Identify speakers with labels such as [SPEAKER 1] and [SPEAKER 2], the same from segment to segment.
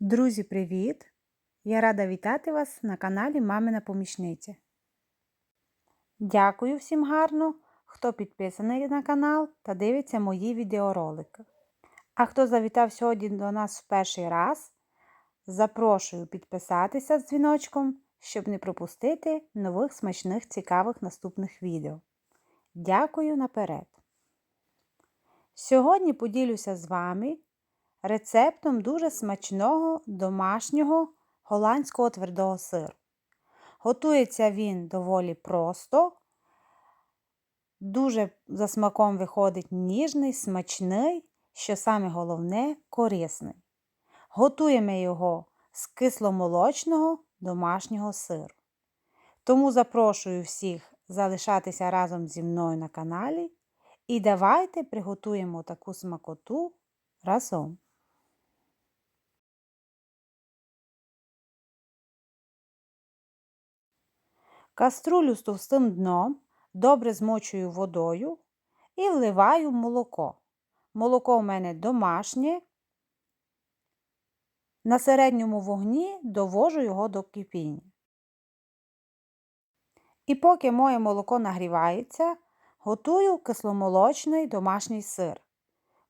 [SPEAKER 1] Друзі, привіт! Я рада вітати вас на каналі Мамина Помічниця. Дякую всім гарно, хто підписаний на канал та дивиться мої відеоролики. А хто завітав сьогодні до нас в перший раз, запрошую підписатися з дзвіночком, щоб не пропустити нових смачних цікавих наступних відео. Дякую наперед! Сьогодні поділюся з вами рецептом дуже смачного домашнього голландського твердого сиру. Готується він доволі просто, дуже за смаком виходить ніжний, смачний, що саме головне корисний. Готуємо його з кисломолочного домашнього сиру. Тому запрошую всіх залишатися разом зі мною на каналі. І давайте приготуємо таку смакоту разом. Каструлю з товстим дном добре змочую водою і вливаю молоко. Молоко в мене домашнє. На середньому вогні довожу його до кипіння. І поки моє молоко нагрівається, готую кисломолочний домашній сир.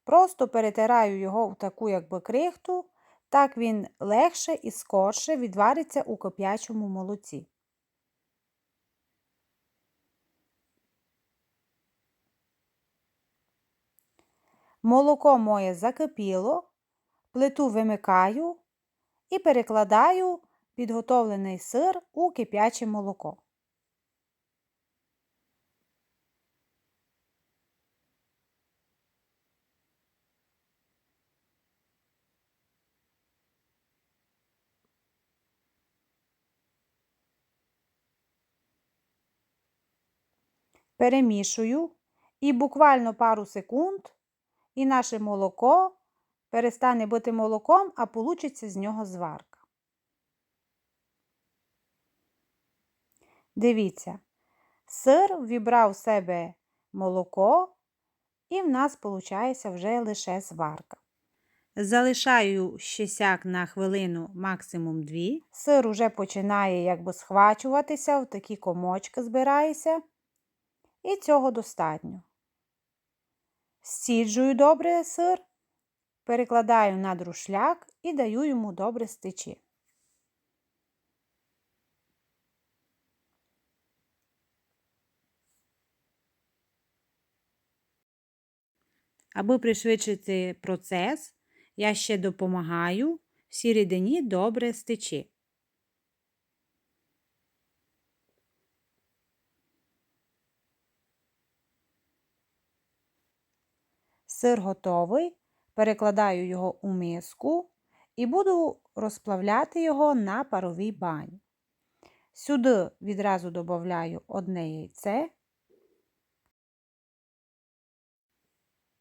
[SPEAKER 1] Просто перетираю його в таку якби крихту, так він легше і скорше відвариться у кип'ячому молоці. Молоко моє закипіло, плиту вимикаю і перекладаю підготовлений сир у кип'яче молоко. Перемішую і буквально пару секунд і наше молоко перестане бути молоком, а получиться з нього зварка. Дивіться, сир вібрав в себе молоко, і в нас виходить вже лише зварка. Залишаю ще сяк на хвилину, максимум дві. Сир уже починає якби схвачуватися, в такі комочки збирається. І цього достатньо. Сіджую добре сир, перекладаю на друшляк і даю йому добре стечі. Аби пришвидшити процес, я ще допомагаю всій рідині добре стечі. Сир готовий, перекладаю його у миску і буду розплавляти його на паровій бані. Сюди відразу додаю одне яйце.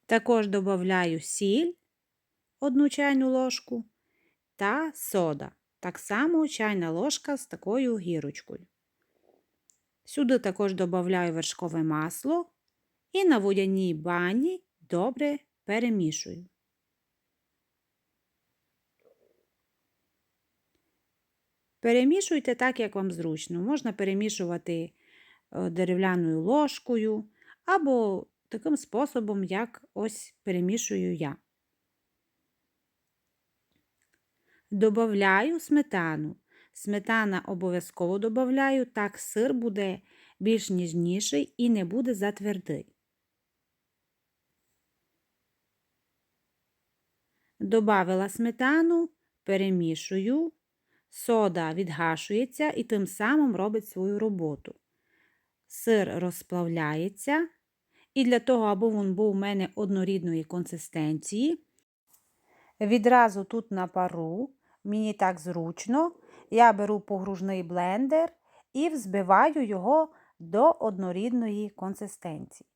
[SPEAKER 1] Також додаю сіль, одну чайну ложку та сода. Так само чайна ложка з такою гірочкою. Сюди також додаю вершкове масло і на водяній бані добре перемішую. Перемішуйте так, як вам зручно. Можна перемішувати е, дерев'яною ложкою або таким способом, як ось перемішую я. Добавляю сметану. Сметана обов'язково додаю, так сир буде більш ніжніший і не буде затвердий. Добавила сметану, перемішую, сода відгашується і тим самим робить свою роботу. Сир розплавляється, і для того, аби він був у мене однорідної консистенції, відразу тут на пару, мені так зручно, я беру погружний блендер і взбиваю його до однорідної консистенції.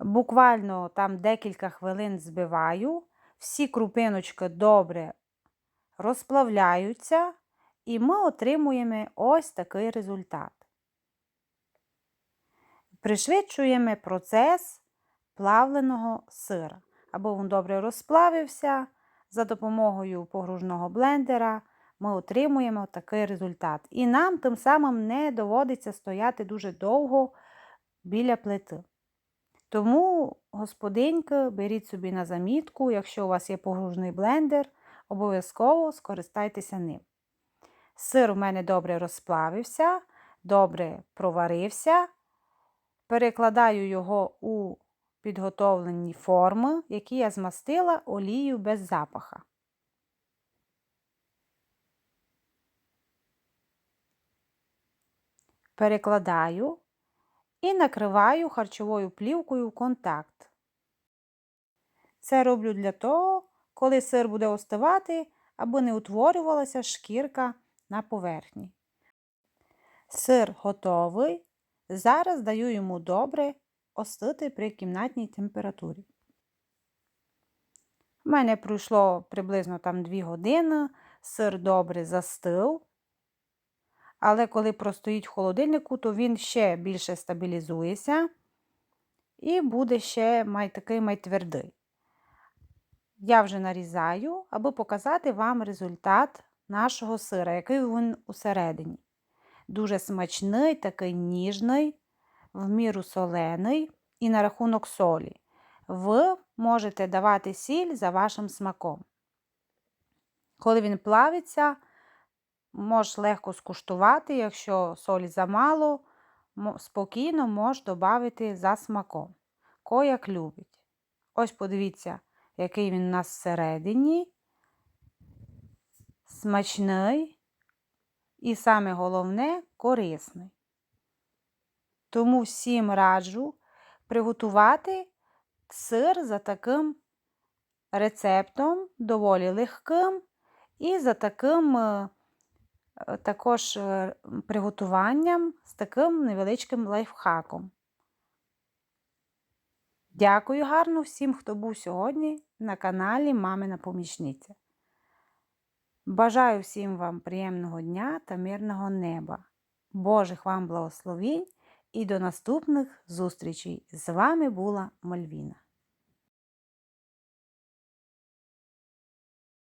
[SPEAKER 1] Буквально там декілька хвилин збиваю, всі крупиночки добре розплавляються, і ми отримуємо ось такий результат. Пришвидшуємо процес плавленого сира. Або він добре розплавився, за допомогою погружного блендера ми отримуємо такий результат. І нам тим самим не доводиться стояти дуже довго біля плити. Тому, господиньки, беріть собі на замітку, якщо у вас є погружний блендер, обов'язково скористайтеся ним. Сир у мене добре розплавився, добре проварився. Перекладаю його у підготовлені форми, які я змастила олією без запаха. Перекладаю і накриваю харчовою плівкою в контакт. Це роблю для того, коли сир буде остивати, аби не утворювалася шкірка на поверхні. Сир готовий. Зараз даю йому добре остити при кімнатній температурі. У мене пройшло приблизно там 2 години, сир добре застив. Але коли простоїть в холодильнику, то він ще більше стабілізується і буде ще май, такий май твердий. Я вже нарізаю, аби показати вам результат нашого сира, який він усередині. Дуже смачний, такий ніжний, в міру солений і на рахунок солі. Ви можете давати сіль за вашим смаком. Коли він плавиться, можеш легко скуштувати, якщо солі замало, спокійно можеш додати за смаком. Кояк любить. Ось подивіться, який він у нас всередині. Смачний і саме головне корисний. Тому всім раджу приготувати сир за таким рецептом, доволі легким, і за таким е, також е, приготуванням з таким невеличким лайфхаком. Дякую гарно всім, хто був сьогодні на каналі Мамина Помічниця. Бажаю всім вам приємного дня та мирного неба, Божих вам благословінь і до наступних зустрічей! З вами була Мальвіна.